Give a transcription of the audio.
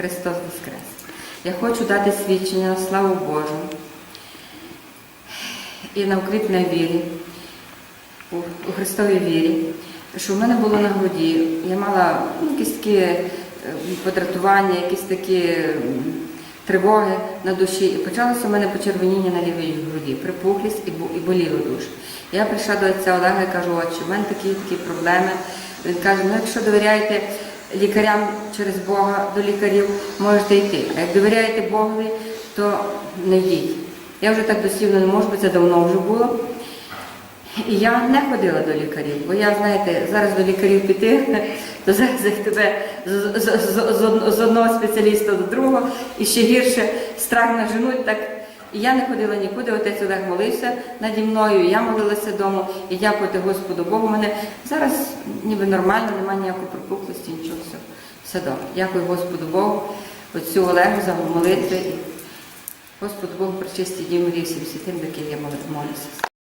Христос Воскрес! Я хочу дати свідчення славу Божу і на укріплення вірі, у, Христовій вірі, що в мене було на груді. Я мала ну, якісь такі е, подратування, якісь такі тривоги на душі. І почалося в мене почервоніння на лівій груді, припухлість і боліло дуже. Я прийшла до отця Олега і кажу, отче, в мене такі такі проблеми. Він каже, ну якщо довіряєте лікарям через Бога до лікарів, можете йти. А як довіряєте Богові, то не йдіть. Я вже так дослівно не можу, бо це давно вже було. І я не ходила до лікарів, бо я, знаєте, зараз до лікарів піти, то зараз як тебе з, з, з з одного спеціаліста до другого і ще гірше страх наженуть, так і я не ходила нікуди, отець Олег молився наді мною, я молилася вдома, і дякувати Господу Богу. Мене зараз ніби нормально, немає ніякої припухлості, нічого, все, все добре. Дякую Господу Богу, отцю Олегу за молитви. Господу Богу причисті дім всім святим, до яких я молюся.